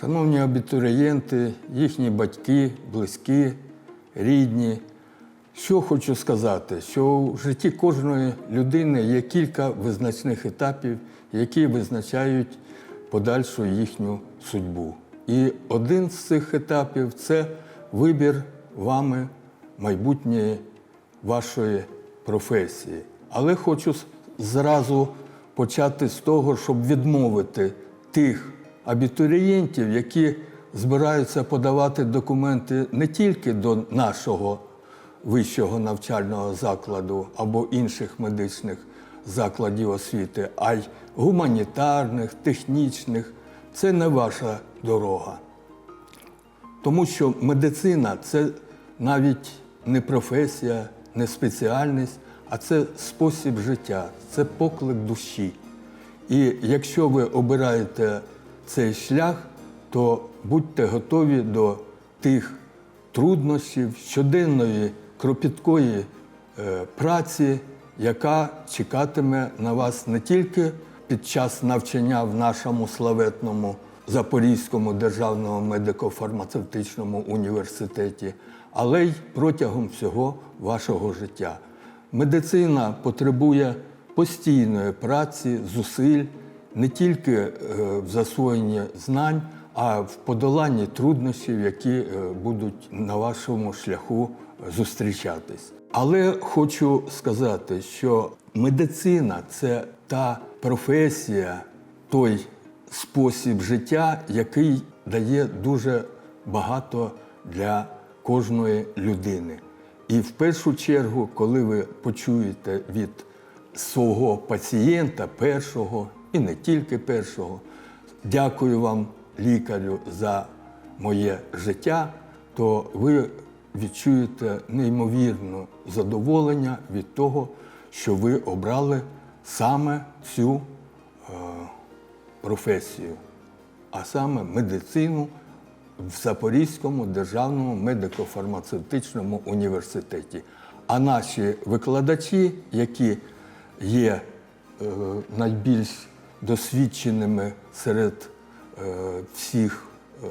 Шановні абітурієнти, їхні батьки, близькі, рідні. Що хочу сказати, що в житті кожної людини є кілька визначних етапів, які визначають подальшу їхню судьбу. І один з цих етапів це вибір вами майбутньої вашої професії. Але хочу зразу почати з того, щоб відмовити тих абітурієнтів, які збираються подавати документи не тільки до нашого вищого навчального закладу або інших медичних закладів освіти, а й гуманітарних, технічних. Це не ваша дорога. Тому що медицина це навіть не професія, не спеціальність, а це спосіб життя, це поклик душі. І якщо ви обираєте цей шлях, то будьте готові до тих труднощів, щоденної кропіткої е, праці, яка чекатиме на вас не тільки під час навчання в нашому славетному Запорізькому державному медико-фармацевтичному університеті, але й протягом всього вашого життя. Медицина потребує постійної праці, зусиль, не тільки е, в засвоєнні знань, а в подоланні труднощів, які е, будуть на вашому шляху зустрічатись. Але хочу сказати, що медицина це та професія, той спосіб життя, який дає дуже багато для кожної людини. І в першу чергу, коли ви почуєте від свого пацієнта, першого і не тільки першого, дякую вам, лікарю, за моє життя, то ви відчуєте неймовірне задоволення від того, що ви обрали саме цю е, професію, а саме медицину в Запорізькому державному медико-фармацевтичному університеті. А наші викладачі, які є е, найбільш досвідченими серед е, всіх е,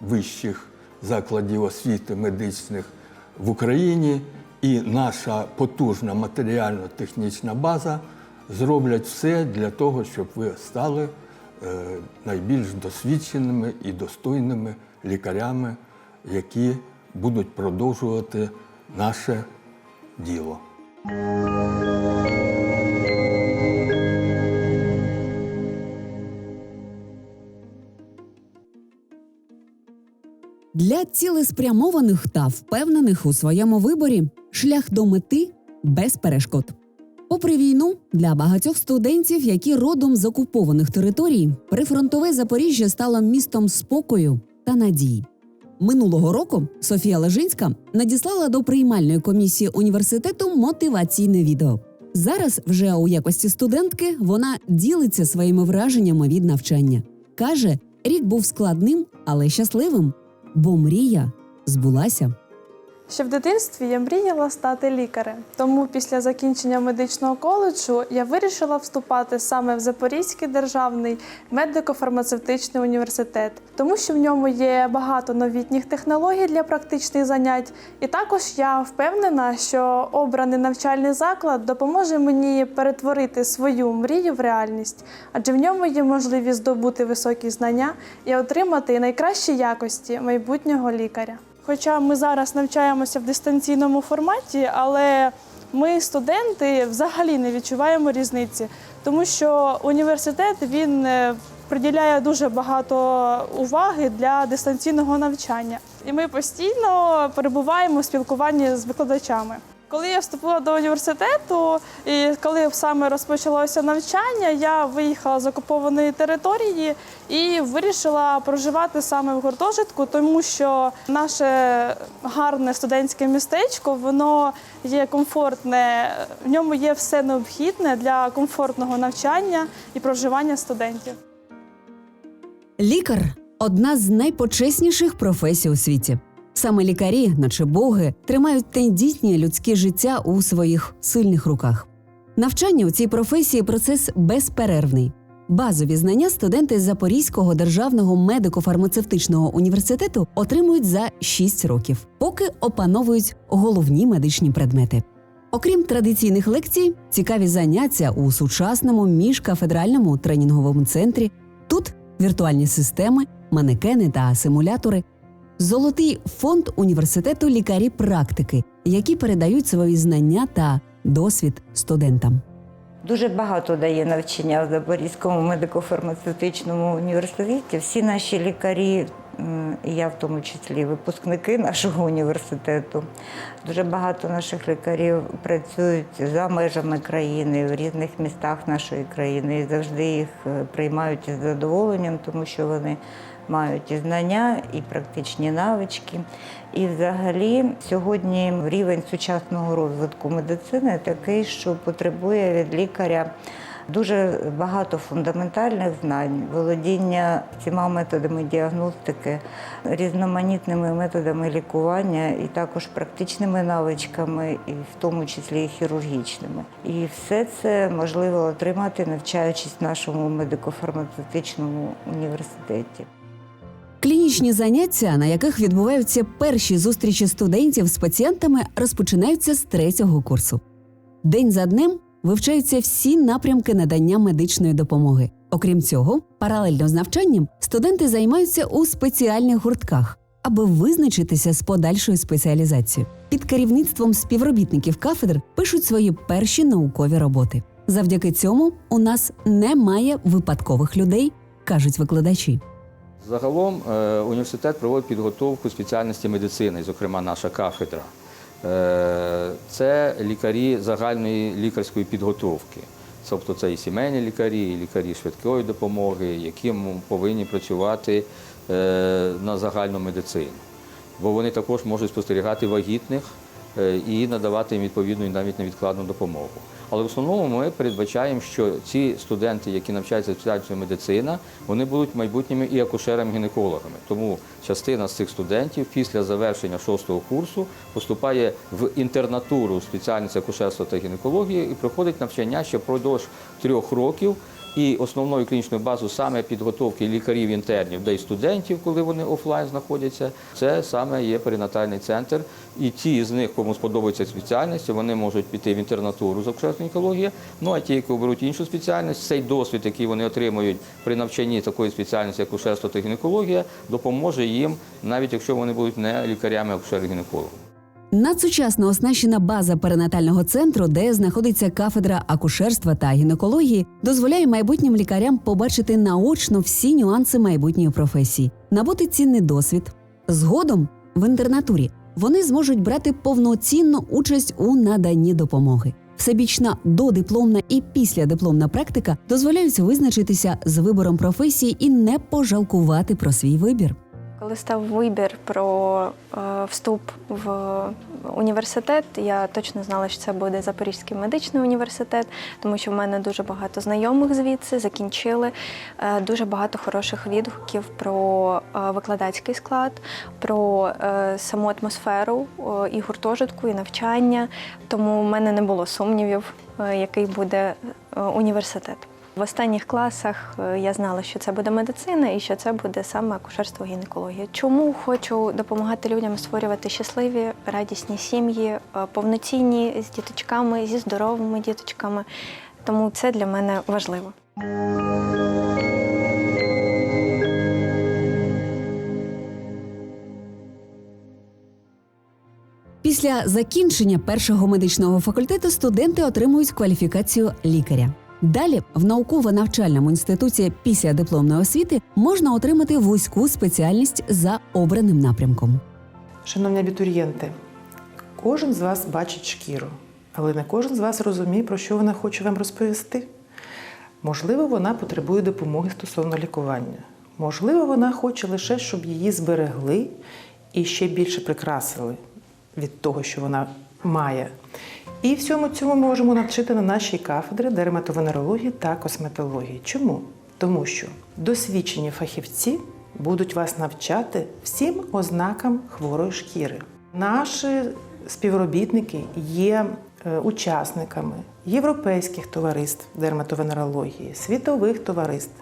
вищих закладів освіти медичних в Україні, і наша потужна матеріально-технічна база зроблять все для того, щоб ви стали найбільш досвідченими і достойними лікарями, які будуть продовжувати наше діло. Для цілеспрямованих та впевнених у своєму виборі шлях до мети без перешкод. Попри війну, для багатьох студентів, які родом з окупованих територій, прифронтове Запоріжжя стало містом спокою та надії. Минулого року Софія Лежинська надіслала до приймальної комісії університету мотиваційне відео. Зараз, вже у якості студентки, вона ділиться своїми враженнями від навчання. Каже, рік був складним, але щасливим, бо мрія збулася. Ще в дитинстві я мріяла стати лікарем. Тому після закінчення медичного коледжу я вирішила вступати саме в Запорізький державний медико-фармацевтичний університет, тому що в ньому є багато новітніх технологій для практичних занять. І також я впевнена, що обраний навчальний заклад допоможе мені перетворити свою мрію в реальність, адже в ньому є можливість здобути високі знання і отримати найкращі якості майбутнього лікаря. Хоча ми зараз навчаємося в дистанційному форматі, але ми, студенти, взагалі не відчуваємо різниці, тому що університет він е, приділяє дуже багато уваги для дистанційного навчання. І ми постійно перебуваємо в спілкуванні з викладачами. Коли я вступила до університету, і коли саме розпочалося навчання, я виїхала з окупованої території і вирішила проживати саме в гуртожитку, тому що наше гарне студентське містечко воно є комфортне, в ньому є все необхідне для комфортного навчання і проживання студентів. Лікар одна з найпочесніших професій у світі. Саме лікарі, наче боги, тримають тендітні людські життя у своїх сильних руках. Навчання у цій професії процес безперервний. Базові знання студенти Запорізького державного медико-фармацевтичного університету отримують за 6 років, поки опановують головні медичні предмети. Окрім традиційних лекцій, цікаві заняття у сучасному міжкафедральному тренінговому центрі. Тут віртуальні системи, манекени та симулятори. Золотий фонд університету лікарі-практики, які передають свої знання та досвід студентам. Дуже багато дає навчання в Запорізькому медико-фармацевтичному університеті. Всі наші лікарі, я в тому числі випускники нашого університету. Дуже багато наших лікарів працюють за межами країни, в різних містах нашої країни і завжди їх е, приймають із задоволенням, тому що вони мають і знання, і практичні навички. І взагалі сьогодні рівень сучасного розвитку медицини такий, що потребує від лікаря дуже багато фундаментальних знань, володіння всіма методами діагностики, різноманітними методами лікування і також практичними навичками, і в тому числі і хірургічними. І все це можливо отримати, навчаючись в нашому медико-фармацевтичному університеті. Клінічні заняття, на яких відбуваються перші зустрічі студентів з пацієнтами, розпочинаються з третього курсу. День за днем вивчаються всі напрямки надання медичної допомоги. Окрім цього, паралельно з навчанням студенти займаються у спеціальних гуртках, аби визначитися з подальшою спеціалізацією. Під керівництвом співробітників кафедр пишуть свої перші наукові роботи. Завдяки цьому у нас немає випадкових людей, кажуть викладачі. Загалом е, університет проводить підготовку спеціальності медицини, зокрема наша кафедра. Е, Це лікарі загальної лікарської підготовки. Тобто це і сімейні лікарі, і лікарі швидкої допомоги, які повинні працювати е, на загальну медицину. Бо вони також можуть спостерігати вагітних і надавати їм відповідну і навіть невідкладну допомогу. Але в основному ми передбачаємо, що ці студенти, які навчаються в спеціальності медицина, вони будуть майбутніми і акушерами-гінекологами. Тому частина з цих студентів після завершення шостого курсу поступає в інтернатуру у спеціальності акушерства та гінекології і проходить навчання ще впродовж трьох років. І основною клінічною базою саме підготовки лікарів-інтернів, де й студентів, коли вони офлайн знаходяться, це саме є перинатальний центр. І ті з них, кому сподобається спеціальність, вони можуть піти в інтернатуру з акушерства гінекології. Ну а ті, які оберуть іншу спеціальність, цей досвід, який вони отримують при навчанні такої спеціальності, як акушерство та гінекологія, допоможе їм, навіть якщо вони будуть не лікарями акушер-гінекологами. Надсучасно оснащена база перинатального центру, де знаходиться кафедра акушерства та гінекології, дозволяє майбутнім лікарям побачити наочно всі нюанси майбутньої професії, набути цінний досвід. Згодом в інтернатурі вони зможуть брати повноцінну участь у наданні допомоги. Всебічна додипломна і післядипломна практика дозволяють визначитися з вибором професії і не пожалкувати про свій вибір. Коли став вибір про е, вступ в університет, я точно знала, що це буде Запорізький медичний університет, тому що в мене дуже багато знайомих звідси закінчили. Е, дуже багато хороших відгуків про е, викладацький склад, про саму атмосферу і гуртожитку, і навчання. Тому в мене не було сумнівів, який буде університет. В останніх класах е, я знала, що це буде медицина і що це буде саме акушерство гінекологія. Чому хочу допомагати людям створювати щасливі, радісні сім'ї, е, повноцінні з діточками, зі здоровими діточками. Тому це для мене важливо. Після закінчення першого медичного факультету студенти отримують кваліфікацію лікаря. Далі в науково-навчальному інституті після дипломної освіти можна отримати вузьку спеціальність за обраним напрямком. Шановні абітурієнти, кожен з вас бачить шкіру, але не кожен з вас розуміє, про що вона хоче вам розповісти. Можливо, вона потребує допомоги стосовно лікування. Можливо, вона хоче лише, щоб її зберегли і ще більше прикрасили від того, що вона має. І всьому цьому ми можемо навчити на нашій кафедрі дерматовенерології та косметології. Чому? Тому що досвідчені фахівці будуть вас навчати всім ознакам хворої шкіри. Наші співробітники є е, учасниками європейських товариств дерматовенерології, світових товариств.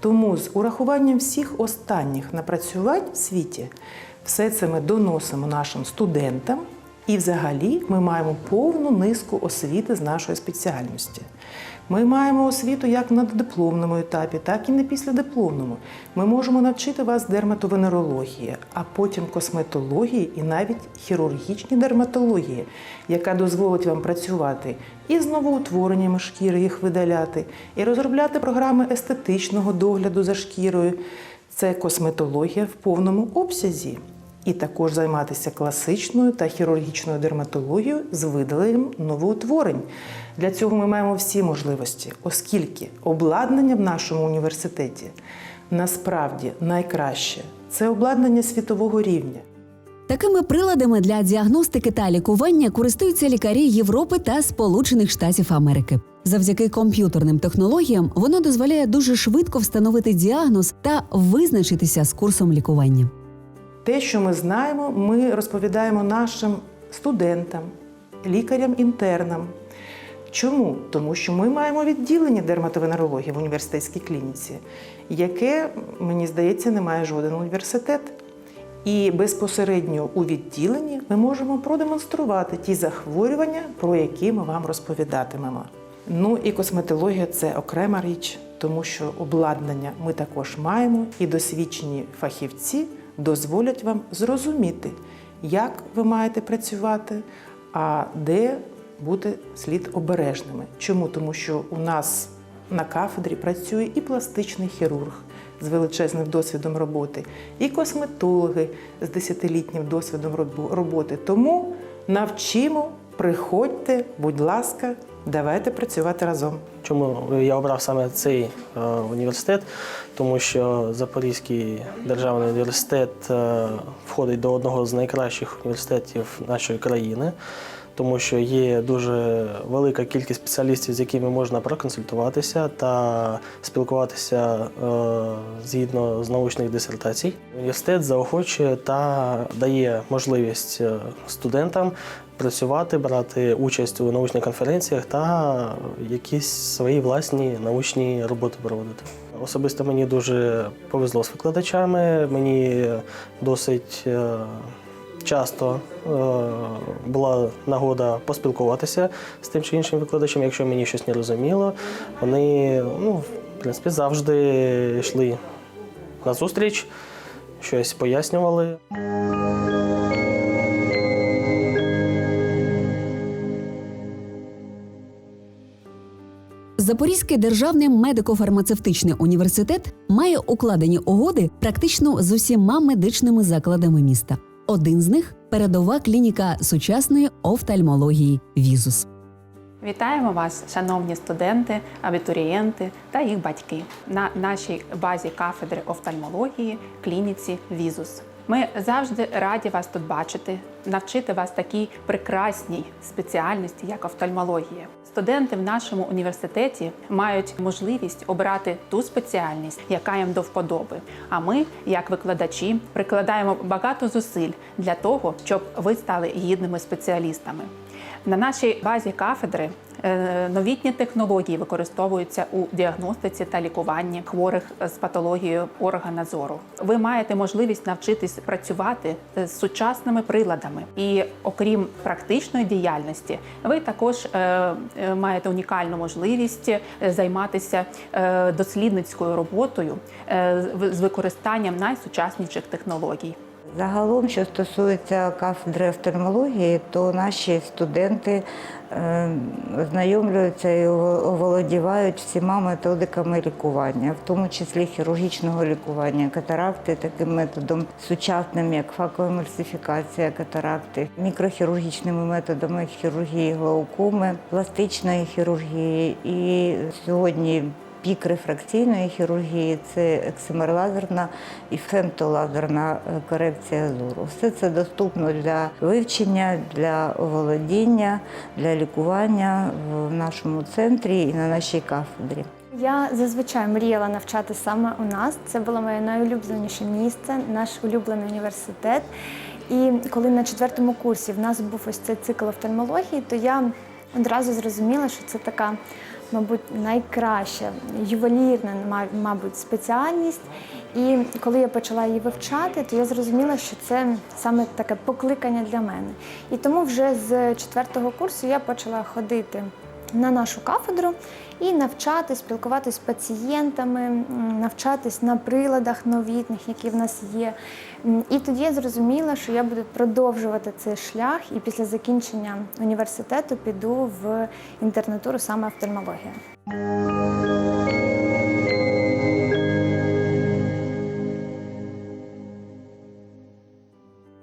Тому з урахуванням всіх останніх напрацювань в світі все це ми доносимо нашим студентам, і взагалі ми маємо повну низку освіти з нашої спеціальності. Ми маємо освіту як на дипломному етапі, так і на післядипломному. Ми можемо навчити вас дерматовенерології, а потім косметології і навіть хірургічній дерматології, яка дозволить вам працювати і з новоутвореннями шкіри їх видаляти, і розробляти програми естетичного догляду за шкірою. Це косметологія в повному обсязі. І також займатися класичною та хірургічною дерматологією з видаленням новоутворень. Для цього ми маємо всі можливості, оскільки обладнання в нашому університеті насправді найкраще це обладнання світового рівня. Такими приладами для діагностики та лікування користуються лікарі Європи та Сполучених Штатів Америки. Завдяки комп'ютерним технологіям воно дозволяє дуже швидко встановити діагноз та визначитися з курсом лікування. Те, що ми знаємо, ми розповідаємо нашим студентам, лікарям-інтернам. Чому? Тому що ми маємо відділення дерматовенерології в університетській клініці, яке, мені здається, не має жоден університет. І безпосередньо у відділенні ми можемо продемонструвати ті захворювання, про які ми вам розповідатимемо. Ну і косметологія це окрема річ, тому що обладнання ми також маємо, і досвідчені фахівці дозволять вам зрозуміти, як ви маєте працювати, а де бути слід обережними. Чому? Тому що у нас на кафедрі працює і пластичний хірург з величезним досвідом роботи, і косметологи з десятилітнім досвідом роботи. Тому навчимо, приходьте, будь ласка, давайте працювати разом. Чому я обрав саме цей е, університет? Тому що Запорізький державний університет е, входить до одного з найкращих університетів нашої країни, тому що є дуже велика кількість спеціалістів, з якими можна проконсультуватися та спілкуватися е, згідно з научних дисертацій. Університет заохочує та дає можливість студентам працювати, брати участь у научних конференціях та якісь свої власні научні роботи проводити. Особисто мені дуже повезло з викладачами. Мені досить е, часто е, була нагода поспілкуватися з тим чи іншим викладачем, якщо мені щось не розуміло. Вони ну, в принципі завжди йшли на зустріч, щось пояснювали. Запорізький державний медико-фармацевтичний університет має укладені угоди практично з усіма медичними закладами міста. Один з них передова клініка сучасної офтальмології Візус. Вітаємо вас, шановні студенти, абітурієнти та їх батьки на нашій базі кафедри офтальмології клініці Візус. Ми завжди раді вас тут бачити, навчити вас такій прекрасній спеціальності, як офтальмологія. Студенти в нашому університеті мають можливість обрати ту спеціальність, яка їм до вподоби. А ми, як викладачі, прикладаємо багато зусиль для того, щоб ви стали гідними спеціалістами. На нашій базі кафедри новітні технології використовуються у діагностиці та лікуванні хворих з патологією органа зору. Ви маєте можливість навчитись працювати з сучасними приладами, і окрім практичної діяльності, ви також е, е, маєте унікальну можливість е, займатися е, дослідницькою роботою е, з використанням найсучасніших технологій. Загалом, що стосується кафедри офтальмології, то наші студенти е, ознайомлюються і оволодівають всіма методиками лікування, в тому числі хірургічного лікування, катаракти таким методом сучасним, як факова емульсифікація катаракти, мікрохірургічними методами хірургії глаукоми, пластичної хірургії. І сьогодні пік рефракційної хірургії це ексимерлазерна і фемтолазерна е, корекція зору. Все це доступно для вивчення, для оволодіння, для лікування в нашому центрі і на нашій кафедрі. Я зазвичай мріяла навчати саме у нас. Це було моє найулюбленіше місце, наш улюблений університет. І коли на четвертому курсі в нас був ось цей цикл офтальмології, то я одразу зрозуміла, що це така, мабуть, найкраща ювелірна, мабуть, спеціальність. І коли я почала її вивчати, то я зрозуміла, що це саме таке покликання для мене. І тому вже з четвертого курсу я почала ходити на нашу кафедру і навчати, спілкуватись з пацієнтами, навчатись на приладах новітних, які в нас є. І тоді я зрозуміла, що я буду продовжувати цей шлях, і після закінчення університету піду в інтернатуру саме офтальмологія.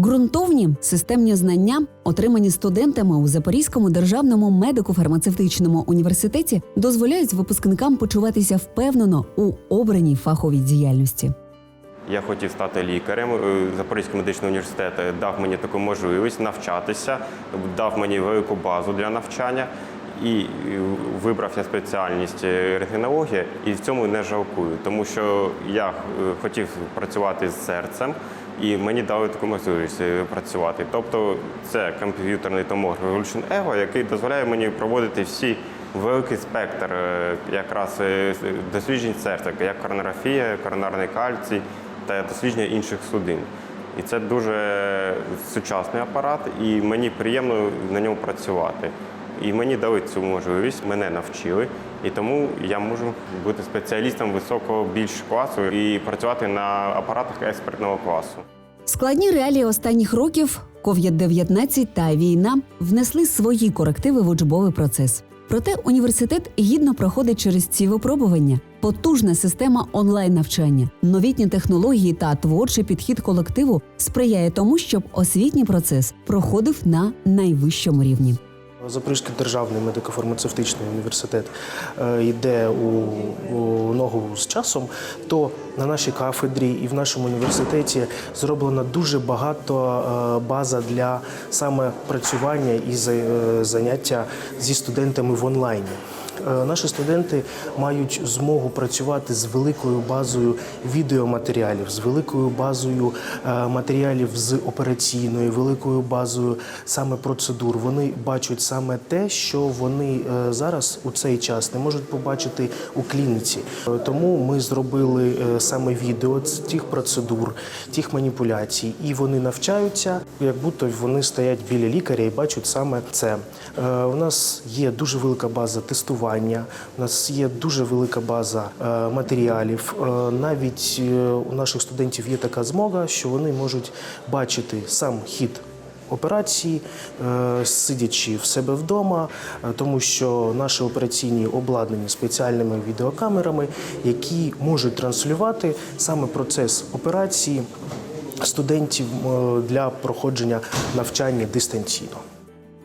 Ґрунтовні системні знання, отримані студентами у Запорізькому державному медико-фармацевтичному університеті, дозволяють випускникам почуватися впевнено у обраній фаховій діяльності. Я хотів стати лікарем. Е, Запорізький медичний університет дав мені таку можливість навчатися, дав мені велику базу для навчання. І е, вибрав я спеціальність е, рентгенологія, і в цьому не жалкую, тому що я е, хотів працювати з серцем, і мені дали таку можливість е, працювати. Тобто це комп'ютерний томограф Evolution Evo, який дозволяє мені проводити всі великий спектр е, якраз е, досліджень серця, як коронарографія, коронарний кальцій та дослідження інших судин. І це дуже сучасний апарат, і мені приємно на ньому працювати. І мені дали цю можливість, мене навчили, і тому я можу бути спеціалістом високого більш класу і працювати на апаратах експертного класу. Складні реалії останніх років COVID-19 та війна внесли свої корективи в учбовий процес. Проте університет гідно проходить через ці випробування. Потужна система онлайн навчання, новітні технології та творчий підхід колективу сприяє тому, щоб освітній процес проходив на найвищому рівні. Запорізький державний медико-фармацевтичний університет е, йде у, у ногу з часом, то на нашій кафедрі і в нашому університеті зроблено дуже багато е, база для саме працювання і е, заняття зі студентами в онлайні. Е, Наші студенти мають змогу працювати з великою базою відеоматеріалів, з великою базою е, матеріалів з операційної, великою базою саме процедур. Вони бачать саме те, що вони е, зараз у цей час не можуть побачити у клініці. Тому ми зробили саме відео з тих процедур, тих маніпуляцій, і вони навчаються, як будто вони стоять біля лікаря і бачать саме це. У нас є дуже велика база тестування, у нас є дуже велика база е, матеріалів. Е, Навіть е, у наших студентів є така змога, що вони можуть бачити сам хід. Операції, сидячи в себе вдома, тому що наші операційні обладнані спеціальними відеокамерами, які можуть транслювати саме процес операції студентів для проходження навчання дистанційно.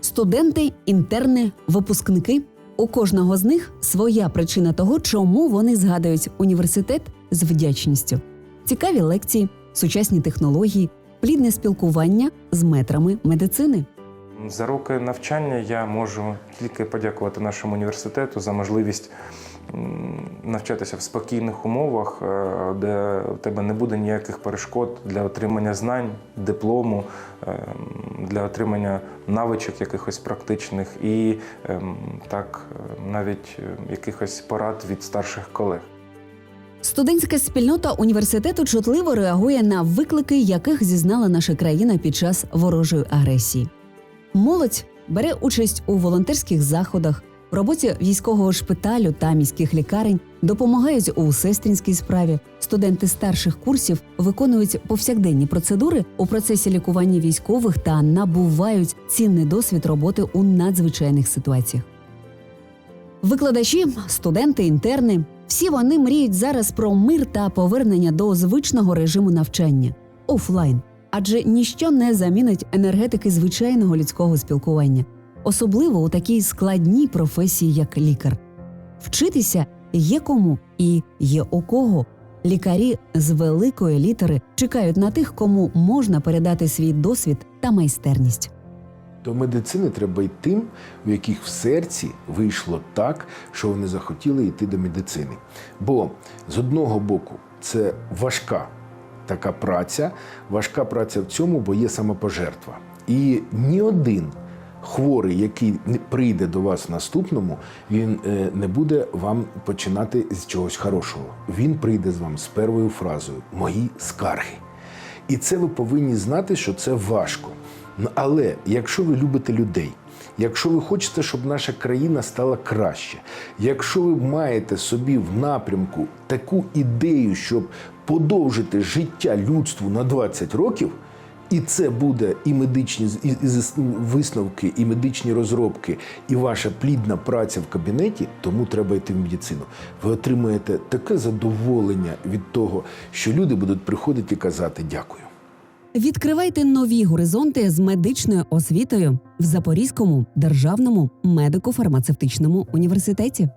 Студенти, інтерни, випускники у кожного з них своя причина того, чому вони згадують університет з вдячністю. Цікаві лекції, сучасні технології, плідне спілкування з метрами медицини. За роки навчання я можу тільки подякувати нашому університету за можливість навчатися в спокійних умовах, е, де у тебе не буде ніяких перешкод для отримання знань, диплому, е, для отримання навичок якихось практичних і ем, так е, навіть е, якихось порад від старших колег. Студентська спільнота університету чутливо реагує на виклики, яких зізнала наша країна під час ворожої агресії. Молодь бере участь у волонтерських заходах, в роботі військового шпиталю та міських лікарень, допомагають у сестринській справі. Студенти старших курсів виконують повсякденні процедури у процесі лікування військових та набувають цінний досвід роботи у надзвичайних ситуаціях. Викладачі, студенти, інтерни всі вони мріють зараз про мир та повернення до звичного режиму навчання офлайн, адже ніщо не замінить енергетики звичайного людського спілкування, особливо у такій складній професії, як лікар. Вчитися є кому і є у кого. Лікарі з великої літери чекають на тих, кому можна передати свій досвід та майстерність. До медицини треба йти тим, у яких в серці вийшло так, що вони захотіли йти до медицини. Бо з одного боку це важка така праця, важка праця в цьому, бо є самопожертва. І ні один хворий, який прийде до вас наступному, він е, не буде вам починати з чогось хорошого. Він прийде з вам з первою фразою Мої скарги. І це ви повинні знати, що це важко. Але якщо ви любите людей, якщо ви хочете, щоб наша країна стала краще, якщо ви маєте собі в напрямку таку ідею, щоб подовжити життя людству на 20 років, і це буде і медичні і, і висновки, і медичні розробки, і ваша плідна праця в кабінеті, тому треба йти в медицину. Ви отримуєте таке задоволення від того, що люди будуть приходити і казати дякую. Відкривайте нові горизонти з медичною освітою в Запорізькому державному медико-фармацевтичному університеті.